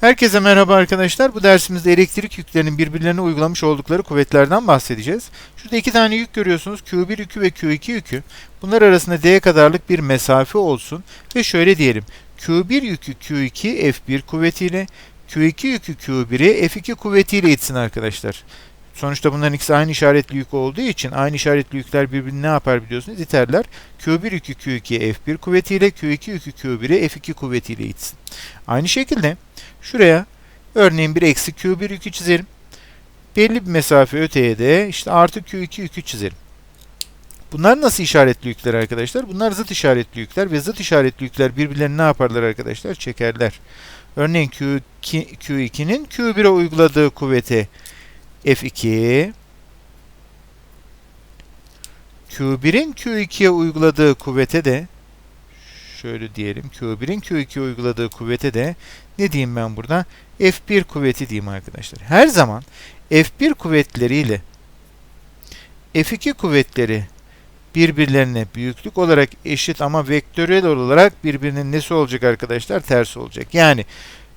Herkese merhaba arkadaşlar. Bu dersimizde elektrik yüklerinin birbirlerine uygulamış oldukları kuvvetlerden bahsedeceğiz. Şurada iki tane yük görüyorsunuz. Q1 yükü ve Q2 yükü. Bunlar arasında D kadarlık bir mesafe olsun. Ve şöyle diyelim. Q1 yükü Q2 F1 kuvvetiyle, Q2 yükü Q1'i F2 kuvvetiyle itsin arkadaşlar. Sonuçta bunların ikisi aynı işaretli yük olduğu için aynı işaretli yükler birbirini ne yapar biliyorsunuz? İterler. Q1 yükü Q2'ye F1 kuvvetiyle, Q2 yükü Q1'i F2 kuvvetiyle itsin. Aynı şekilde şuraya örneğin bir eksi Q1 yükü çizerim. Belli bir mesafe öteye de işte artı Q2 yükü çizerim. Bunlar nasıl işaretli yükler arkadaşlar? Bunlar zıt işaretli yükler ve zıt işaretli yükler birbirlerini ne yaparlar arkadaşlar? Çekerler. Örneğin Q2, Q2'nin Q1'e uyguladığı kuvvete F2 Q1'in Q2'ye uyguladığı kuvvete de şöyle diyelim Q1'in Q2'ye uyguladığı kuvvete de ne diyeyim ben burada? F1 kuvveti diyeyim arkadaşlar. Her zaman F1 kuvvetleriyle F2 kuvvetleri birbirlerine büyüklük olarak eşit ama vektörel olarak birbirinin nesi olacak arkadaşlar? Tersi olacak. Yani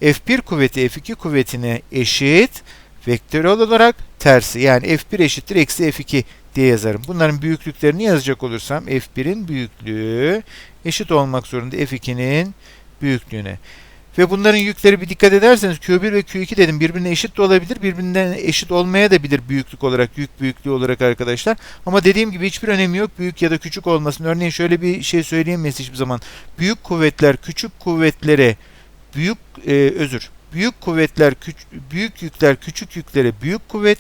F1 kuvveti F2 kuvvetine eşit vektörel olarak tersi yani f1 eşittir eksi f2 diye yazarım. Bunların büyüklüklerini yazacak olursam f1'in büyüklüğü eşit olmak zorunda f2'nin büyüklüğüne. Ve bunların yükleri bir dikkat ederseniz Q1 ve Q2 dedim birbirine eşit de olabilir, birbirinden eşit olmaya da bilir büyüklük olarak, yük büyüklüğü olarak arkadaşlar. Ama dediğim gibi hiçbir önemi yok büyük ya da küçük olmasın. Örneğin şöyle bir şey söyleyemeyiz hiçbir zaman. Büyük kuvvetler küçük kuvvetlere büyük e, özür büyük kuvvetler küç, büyük yükler küçük yüklere büyük kuvvet,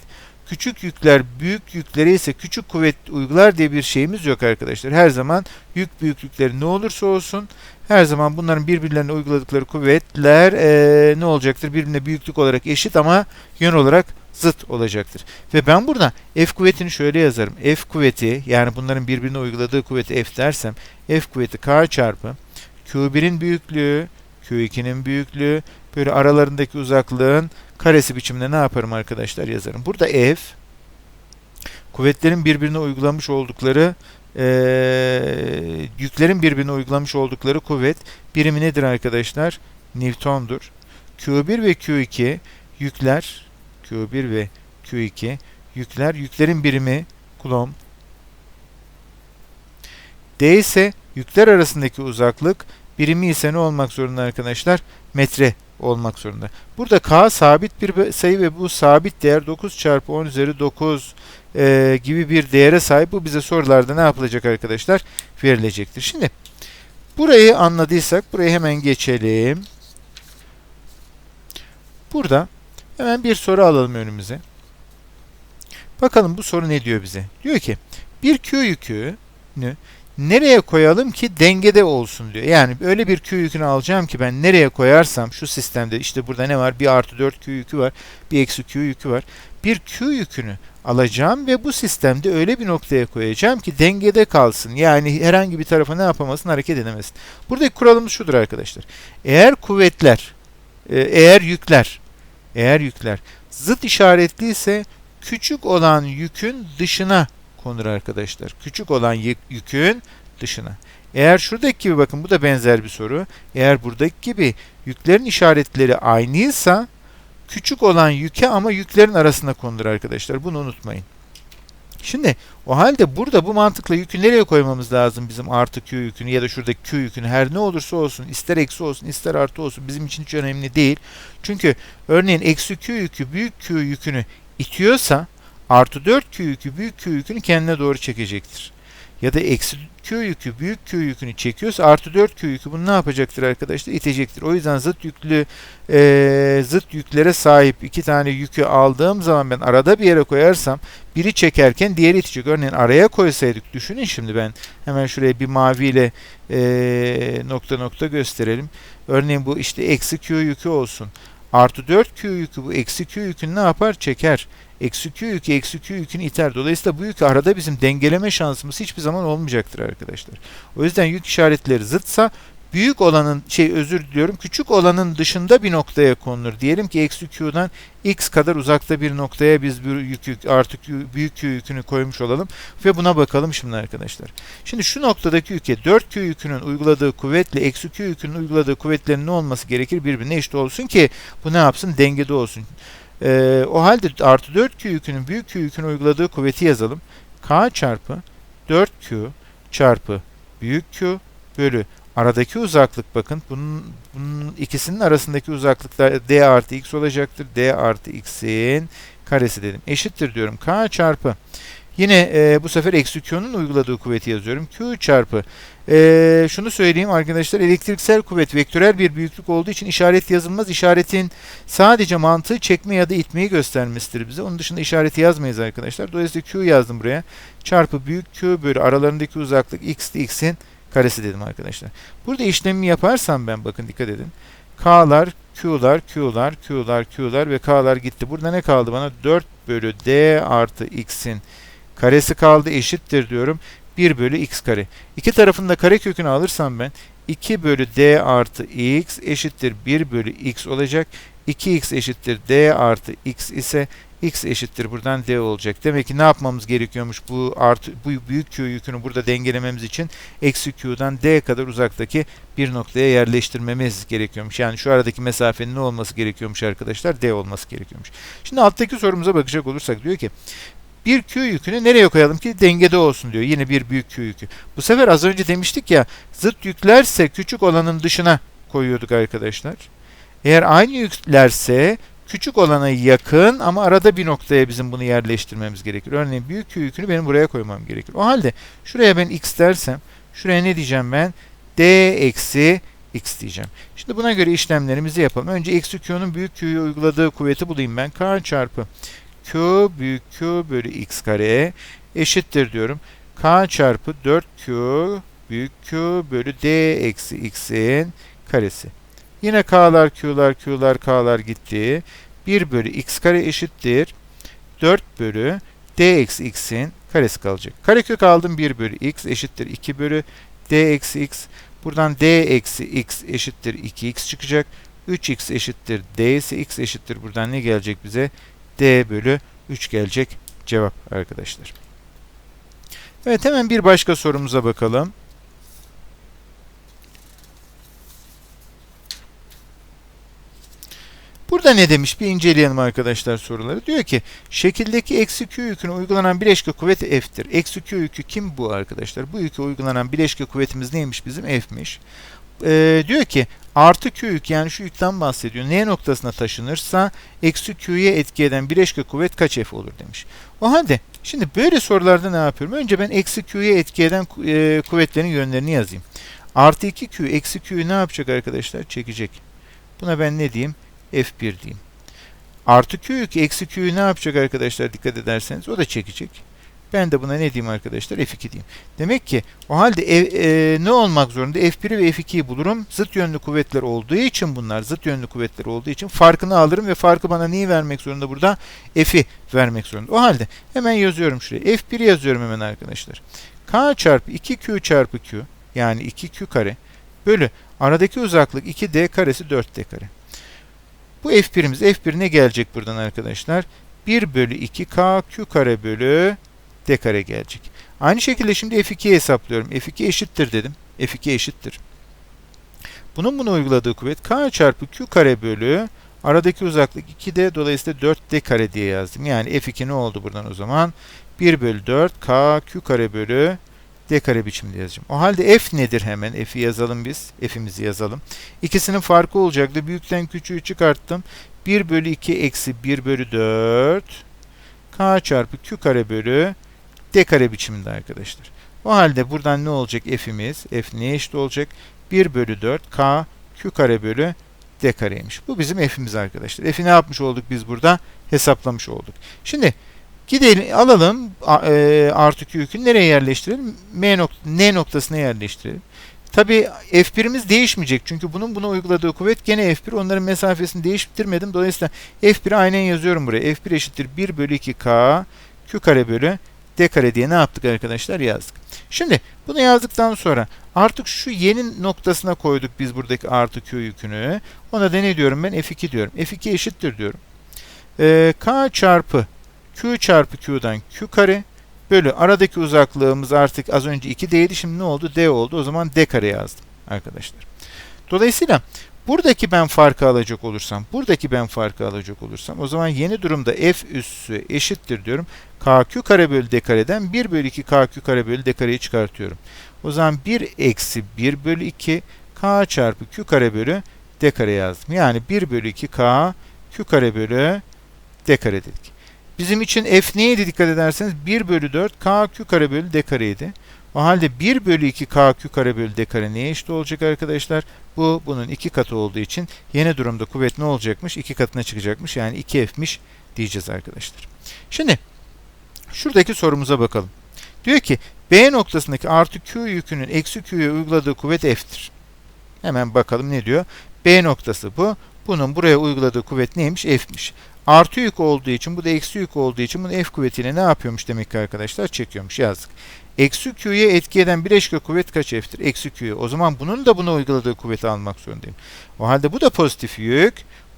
küçük yükler büyük yüklere ise küçük kuvvet uygular diye bir şeyimiz yok arkadaşlar. Her zaman yük büyüklükleri ne olursa olsun her zaman bunların birbirlerine uyguladıkları kuvvetler ee, ne olacaktır? Birbirine büyüklük olarak eşit ama yön olarak zıt olacaktır. Ve ben burada F kuvvetini şöyle yazarım. F kuvveti yani bunların birbirine uyguladığı kuvveti F dersem F kuvveti K çarpı Q1'in büyüklüğü Q2'nin büyüklüğü böyle aralarındaki uzaklığın karesi biçiminde ne yaparım arkadaşlar yazarım. Burada F kuvvetlerin birbirine uygulamış oldukları e, yüklerin birbirine uygulamış oldukları kuvvet birimi nedir arkadaşlar? Newton'dur. Q1 ve Q2 yükler Q1 ve Q2 yükler yüklerin birimi Coulomb. D ise yükler arasındaki uzaklık birimi ise ne olmak zorunda arkadaşlar? Metre olmak zorunda. Burada k sabit bir sayı ve bu sabit değer 9 çarpı 10 üzeri 9 e, gibi bir değere sahip. Bu bize sorularda ne yapılacak arkadaşlar? Verilecektir. Şimdi burayı anladıysak burayı hemen geçelim. Burada hemen bir soru alalım önümüze. Bakalım bu soru ne diyor bize? Diyor ki bir Q yükünü nereye koyalım ki dengede olsun diyor. Yani öyle bir Q yükünü alacağım ki ben nereye koyarsam şu sistemde işte burada ne var? Bir artı 4 Q yükü var. Bir eksi Q yükü var. Bir Q yükünü alacağım ve bu sistemde öyle bir noktaya koyacağım ki dengede kalsın. Yani herhangi bir tarafa ne yapamasın hareket edemesin. Buradaki kuralımız şudur arkadaşlar. Eğer kuvvetler, e, eğer yükler, eğer yükler zıt işaretliyse küçük olan yükün dışına konur arkadaşlar. Küçük olan yükün dışına. Eğer şuradaki gibi bakın bu da benzer bir soru. Eğer buradaki gibi yüklerin işaretleri aynıysa küçük olan yüke ama yüklerin arasında konulur arkadaşlar. Bunu unutmayın. Şimdi o halde burada bu mantıkla yükü nereye koymamız lazım bizim artı Q yükünü ya da şuradaki Q yükünü her ne olursa olsun ister eksi olsun ister artı olsun bizim için hiç önemli değil. Çünkü örneğin eksi Q yükü büyük Q yükünü itiyorsa artı 4 Q yükü büyük Q yükünü kendine doğru çekecektir. Ya da eksi Q yükü büyük Q yükünü çekiyorsa artı 4 Q yükü bunu ne yapacaktır arkadaşlar? İtecektir. O yüzden zıt yüklü e, zıt yüklere sahip iki tane yükü aldığım zaman ben arada bir yere koyarsam biri çekerken diğeri itecek. Örneğin araya koysaydık düşünün şimdi ben hemen şuraya bir maviyle e, nokta nokta gösterelim. Örneğin bu işte eksi Q yükü olsun. Artı 4 Q yükü bu eksi Q yükünü ne yapar? Çeker. Eksi Q yükü eksi Q yükünü iter. Dolayısıyla bu yük arada bizim dengeleme şansımız hiçbir zaman olmayacaktır arkadaşlar. O yüzden yük işaretleri zıtsa büyük olanın şey özür diliyorum küçük olanın dışında bir noktaya konulur. Diyelim ki eksi q'dan x kadar uzakta bir noktaya biz bir yük, yük artık büyük q yükünü koymuş olalım ve buna bakalım şimdi arkadaşlar. Şimdi şu noktadaki yüke 4q yükünün uyguladığı kuvvetle eksi q yükünün uyguladığı kuvvetlerin ne olması gerekir? Birbirine eşit olsun ki bu ne yapsın? Dengede olsun. Ee, o halde artı 4q yükünün büyük q yükünü uyguladığı kuvveti yazalım. k çarpı 4q çarpı büyük q bölü aradaki uzaklık bakın bunun, bunun ikisinin arasındaki uzaklıklar d artı x olacaktır. d artı x'in karesi dedim. Eşittir diyorum. k çarpı Yine e, bu sefer eksi Q'nun uyguladığı kuvveti yazıyorum. Q çarpı. E, şunu söyleyeyim arkadaşlar. Elektriksel kuvvet vektörel bir büyüklük olduğu için işaret yazılmaz. İşaretin sadece mantığı çekme ya da itmeyi göstermesidir bize. Onun dışında işareti yazmayız arkadaşlar. Dolayısıyla Q yazdım buraya. Çarpı büyük Q bölü aralarındaki uzaklık x x'in karesi dedim arkadaşlar. Burada işlemi yaparsam ben bakın dikkat edin. K'lar, Q'lar, Q'lar, Q'lar, Q'lar ve K'lar gitti. Burada ne kaldı bana? 4 bölü D artı X'in karesi kaldı eşittir diyorum. 1 bölü x kare. İki tarafında kare kökünü alırsam ben 2 bölü d artı x eşittir 1 bölü x olacak. 2x eşittir d artı x ise x eşittir buradan d olacak. Demek ki ne yapmamız gerekiyormuş bu artı bu büyük q yükünü burada dengelememiz için eksi q'dan d kadar uzaktaki bir noktaya yerleştirmemiz gerekiyormuş. Yani şu aradaki mesafenin ne olması gerekiyormuş arkadaşlar? d olması gerekiyormuş. Şimdi alttaki sorumuza bakacak olursak diyor ki bir Q yükünü nereye koyalım ki dengede olsun diyor. Yine bir büyük Q yükü. Bu sefer az önce demiştik ya zıt yüklerse küçük olanın dışına koyuyorduk arkadaşlar. Eğer aynı yüklerse küçük olana yakın ama arada bir noktaya bizim bunu yerleştirmemiz gerekir. Örneğin büyük Q yükünü benim buraya koymam gerekir. O halde şuraya ben x dersem şuraya ne diyeceğim ben? d eksi x diyeceğim. Şimdi buna göre işlemlerimizi yapalım. Önce eksi q'nun büyük q'yu uyguladığı kuvveti bulayım ben. k çarpı q büyük q bölü x kare eşittir diyorum. k çarpı 4q büyük q bölü d eksi x'in karesi. Yine k'lar q'lar q'lar k'lar gitti. 1 bölü x kare eşittir. 4 bölü d eksi x'in karesi kalacak. Karekök aldım 1 bölü x eşittir 2 bölü d eksi x. Buradan d eksi x eşittir 2x çıkacak. 3x eşittir d ise x eşittir. Buradan ne gelecek bize? D bölü 3 gelecek cevap arkadaşlar. Evet hemen bir başka sorumuza bakalım. Burada ne demiş bir inceleyelim arkadaşlar soruları. Diyor ki şekildeki eksi q yüküne uygulanan bileşke kuvveti f'tir. Eksi q yükü kim bu arkadaşlar? Bu yükü uygulanan bileşke kuvvetimiz neymiş bizim? f'miş. Ee, diyor ki artı q yük yani şu yükten bahsediyor. N noktasına taşınırsa eksi q'ye etki eden bileşke kuvvet kaç f olur demiş. O halde şimdi böyle sorularda ne yapıyorum? Önce ben eksi q'ye etki eden e, kuvvetlerin yönlerini yazayım. Artı 2q eksi q'yu ne yapacak arkadaşlar? Çekecek. Buna ben ne diyeyim? F1 diyeyim. Artı q yük eksi q'yu ne yapacak arkadaşlar dikkat ederseniz? O da çekecek. Ben de buna ne diyeyim arkadaşlar? F2 diyeyim. Demek ki o halde e, e, ne olmak zorunda? F1'i ve F2'yi bulurum. Zıt yönlü kuvvetler olduğu için bunlar zıt yönlü kuvvetler olduğu için farkını alırım ve farkı bana neyi vermek zorunda burada? F'i vermek zorunda. O halde hemen yazıyorum şuraya. F1'i yazıyorum hemen arkadaşlar. K çarpı 2Q çarpı Q yani 2Q kare bölü aradaki uzaklık 2D karesi 4D kare. Bu F1'imiz. F1 ne gelecek buradan arkadaşlar? 1 bölü 2K Q kare bölü d kare gelecek. Aynı şekilde şimdi f2'yi hesaplıyorum. f2 eşittir dedim. f2 eşittir. Bunun bunu uyguladığı kuvvet k çarpı q kare bölü aradaki uzaklık 2d dolayısıyla 4d kare diye yazdım. Yani f2 ne oldu buradan o zaman? 1 bölü 4 k q kare bölü d kare biçimde yazacağım. O halde f nedir hemen? f'i yazalım biz. f'imizi yazalım. İkisinin farkı olacaktı. Büyükten küçüğü çıkarttım. 1 bölü 2 eksi 1 bölü 4 k çarpı q kare bölü d kare biçiminde arkadaşlar. O halde buradan ne olacak f'imiz? f neye eşit olacak? 1 bölü 4 k q kare bölü d kareymiş. Bu bizim f'imiz arkadaşlar. F'i ne yapmış olduk biz burada? Hesaplamış olduk. Şimdi gidelim alalım e, artı q yükünü nereye yerleştirelim? M nok n noktasına yerleştirelim. Tabi F1'imiz değişmeyecek. Çünkü bunun buna uyguladığı kuvvet gene F1. Onların mesafesini değiştirmedim. Dolayısıyla F1'i aynen yazıyorum buraya. F1 eşittir 1 bölü 2K Q kare bölü d kare diye ne yaptık arkadaşlar yazdık. Şimdi bunu yazdıktan sonra artık şu yeni noktasına koyduk biz buradaki artı q yükünü. Ona da ne diyorum ben? F2 diyorum. F2 eşittir diyorum. Ee, K çarpı Q çarpı Q'dan Q kare bölü aradaki uzaklığımız artık az önce 2 D'ydi. Şimdi ne oldu? D oldu. O zaman D kare yazdım arkadaşlar. Dolayısıyla buradaki ben farkı alacak olursam, buradaki ben farkı alacak olursam o zaman yeni durumda f üssü eşittir diyorum. kq kare bölü d kareden 1 bölü 2 kq kare bölü d kareyi çıkartıyorum. O zaman 1 eksi 1 bölü 2 k çarpı q kare bölü d kare yazdım. Yani 1 bölü 2 k q kare bölü d kare dedik. Bizim için f neydi dikkat ederseniz 1 bölü 4 k q kare bölü d kareydi. O halde 1 bölü 2 k q kare bölü d kare neye eşit olacak arkadaşlar? Bu bunun iki katı olduğu için yeni durumda kuvvet ne olacakmış? İki katına çıkacakmış. Yani 2f'miş diyeceğiz arkadaşlar. Şimdi şuradaki sorumuza bakalım. Diyor ki B noktasındaki artı Q yükünün eksi Q'ya uyguladığı kuvvet F'tir. Hemen bakalım ne diyor? B noktası bu. Bunun buraya uyguladığı kuvvet neymiş? F'miş. Artı yük olduğu için bu da eksi yük olduğu için bunu F kuvvetiyle ne yapıyormuş demek ki arkadaşlar? Çekiyormuş yazdık. Eksi Q'ye etki eden bileşke kuvvet kaç F'tir? Eksi Q'ye. O zaman bunun da buna uyguladığı kuvveti almak zorundayım. O halde bu da pozitif yük.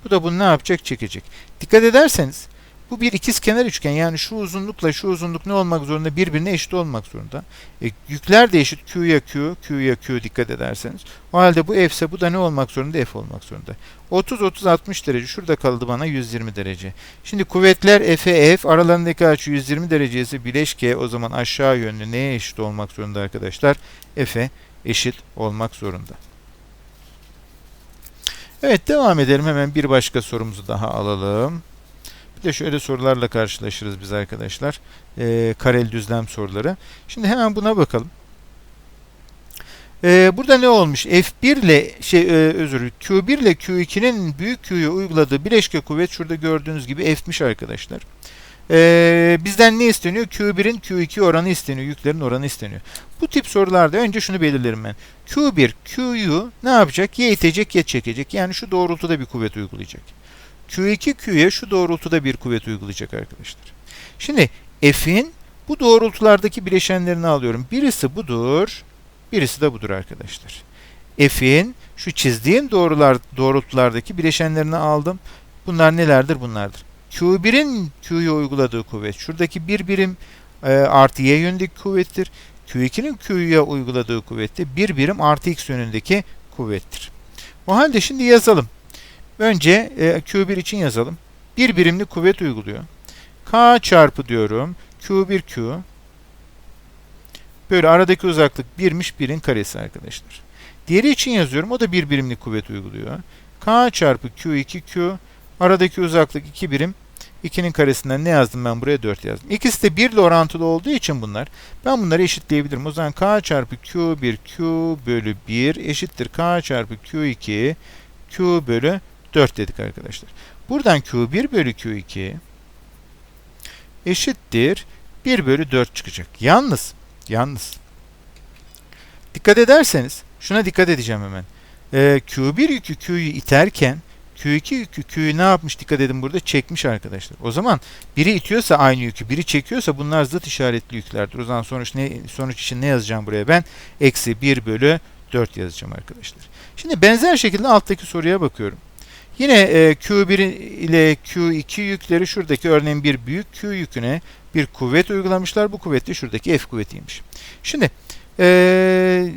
Bu da bunu ne yapacak? Çekecek. Dikkat ederseniz bu bir ikiz kenar üçgen. Yani şu uzunlukla şu uzunluk ne olmak zorunda? Birbirine eşit olmak zorunda. E, yükler de eşit. Q'ya Q, Q'ya Q dikkat ederseniz. O halde bu F ise bu da ne olmak zorunda? F olmak zorunda. 30, 30, 60 derece. Şurada kaldı bana 120 derece. Şimdi kuvvetler F'e F. Aralarındaki açı 120 derece ise bileşke o zaman aşağı yönlü neye eşit olmak zorunda arkadaşlar? F'e eşit olmak zorunda. Evet devam edelim. Hemen bir başka sorumuzu daha alalım. Bir de şöyle sorularla karşılaşırız biz arkadaşlar. E, kareli düzlem soruları. Şimdi hemen buna bakalım. E, burada ne olmuş? F1 ile şey e, özür Q1 ile Q2'nin büyük Q'ya uyguladığı bileşke kuvvet şurada gördüğünüz gibi F'miş arkadaşlar. Ee, bizden ne isteniyor? Q1'in Q2 oranı isteniyor. Yüklerin oranı isteniyor. Bu tip sorularda önce şunu belirlerim ben. Q1 Q'yu ne yapacak? Ya itecek ya çekecek. Yani şu doğrultuda bir kuvvet uygulayacak. Q2 Q'ye şu doğrultuda bir kuvvet uygulayacak arkadaşlar. Şimdi F'in bu doğrultulardaki bileşenlerini alıyorum. Birisi budur, birisi de budur arkadaşlar. F'in şu çizdiğim doğrular doğrultulardaki bileşenlerini aldım. Bunlar nelerdir? Bunlardır. Q1'in Q'ya uyguladığı kuvvet. Şuradaki bir birim e, artı Y yönündeki kuvvettir. Q2'nin Q'ya uyguladığı kuvvet de bir birim artı X yönündeki kuvvettir. O halde şimdi yazalım. Önce e, Q1 için yazalım. Bir birimli kuvvet uyguluyor. K çarpı diyorum. Q1Q böyle aradaki uzaklık 1'miş 1'in karesi arkadaşlar. Diğeri için yazıyorum. O da bir birimli kuvvet uyguluyor. K çarpı Q2Q aradaki uzaklık 2 birim 2'nin karesinden ne yazdım ben buraya? 4 yazdım. İkisi de 1 ile orantılı olduğu için bunlar. Ben bunları eşitleyebilirim. O zaman k çarpı q1 q bölü 1 eşittir k çarpı q2 q bölü 4 dedik arkadaşlar. Buradan q1 bölü q2 eşittir 1 bölü 4 çıkacak. Yalnız, yalnız dikkat ederseniz şuna dikkat edeceğim hemen. Ee, q1 yükü q'yu iterken Q2 yükü Q'yu ne yapmış dikkat edin burada çekmiş arkadaşlar. O zaman biri itiyorsa aynı yükü biri çekiyorsa bunlar zıt işaretli yüklerdir. O zaman sonuç ne sonuç için ne yazacağım buraya ben? Eksi 1 bölü 4 yazacağım arkadaşlar. Şimdi benzer şekilde alttaki soruya bakıyorum. Yine e, Q1 ile Q2 yükleri şuradaki örneğin bir büyük Q yüküne bir kuvvet uygulamışlar. Bu kuvvet de şuradaki F kuvvetiymiş. Şimdi ee,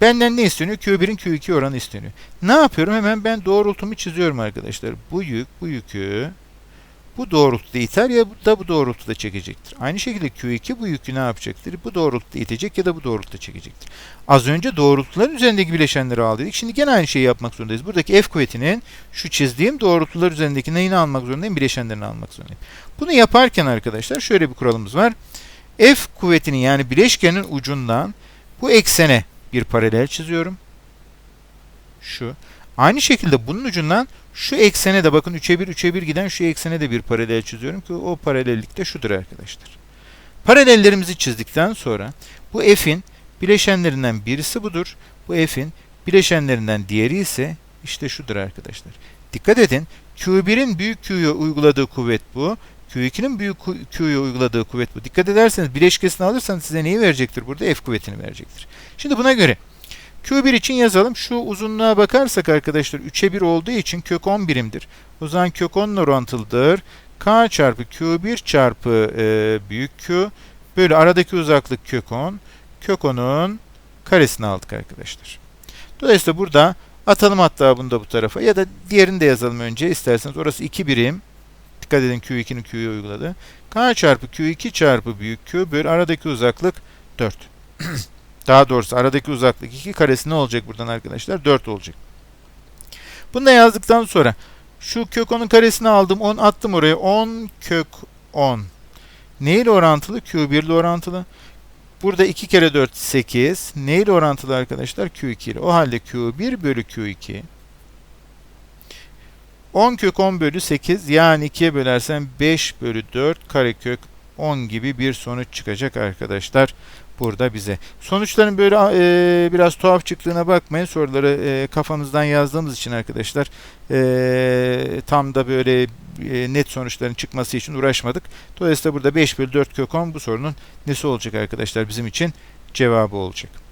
benden ne isteniyor? Q1'in Q2 oranı isteniyor. Ne yapıyorum? Hemen ben doğrultumu çiziyorum arkadaşlar. Bu yük, bu yükü bu doğrultuda iter ya da bu doğrultuda çekecektir. Aynı şekilde Q2 bu yükü ne yapacaktır? Bu doğrultuda itecek ya da bu doğrultuda çekecektir. Az önce doğrultuların üzerindeki bileşenleri al dedik. Şimdi gene aynı şeyi yapmak zorundayız. Buradaki F kuvvetinin şu çizdiğim doğrultular üzerindeki neyini almak zorundayım? Bileşenlerini almak zorundayım. Bunu yaparken arkadaşlar şöyle bir kuralımız var. F kuvvetinin yani bileşkenin ucundan bu eksene bir paralel çiziyorum. Şu. Aynı şekilde bunun ucundan şu eksene de bakın 3'e 1 3'e 1 giden şu eksene de bir paralel çiziyorum ki o paralellik de şudur arkadaşlar. Paralellerimizi çizdikten sonra bu f'in bileşenlerinden birisi budur. Bu f'in bileşenlerinden diğeri ise işte şudur arkadaşlar. Dikkat edin. Q1'in büyük Q'ya uyguladığı kuvvet bu. Q2'nin büyük Q'ya uyguladığı kuvvet bu. Dikkat ederseniz bileşkesini alırsanız size neyi verecektir burada? F kuvvetini verecektir. Şimdi buna göre Q1 için yazalım. Şu uzunluğa bakarsak arkadaşlar 3'e 1 olduğu için kök 10 birimdir. O zaman kök 10 orantılıdır. K çarpı Q1 çarpı e, büyük Q bölü aradaki uzaklık kök 10. Kök 10'un karesini aldık arkadaşlar. Dolayısıyla burada atalım hatta bunu da bu tarafa ya da diğerini de yazalım önce isterseniz. Orası 2 birim. Dikkat edin Q2'nin Q'yu uyguladı. K çarpı Q2 çarpı büyük Q bölü aradaki uzaklık 4. Daha doğrusu aradaki uzaklık 2 karesi ne olacak buradan arkadaşlar? 4 olacak. Bunu da yazdıktan sonra şu kök 10'un karesini aldım. 10 attım oraya. 10 kök 10. Ne ile orantılı? Q1 ile orantılı. Burada 2 kere 4 8. Ne ile orantılı arkadaşlar? Q2 ile. O halde Q1 bölü Q2 10 kök 10 bölü 8 yani 2'ye bölersen 5 bölü 4 karekök 10 gibi bir sonuç çıkacak arkadaşlar burada bize. Sonuçların böyle e, biraz tuhaf çıktığına bakmayın. Soruları e, kafamızdan yazdığımız için arkadaşlar e, tam da böyle e, net sonuçların çıkması için uğraşmadık. Dolayısıyla burada 5 bölü 4 kök 10 bu sorunun nesi olacak arkadaşlar bizim için? Cevabı olacak.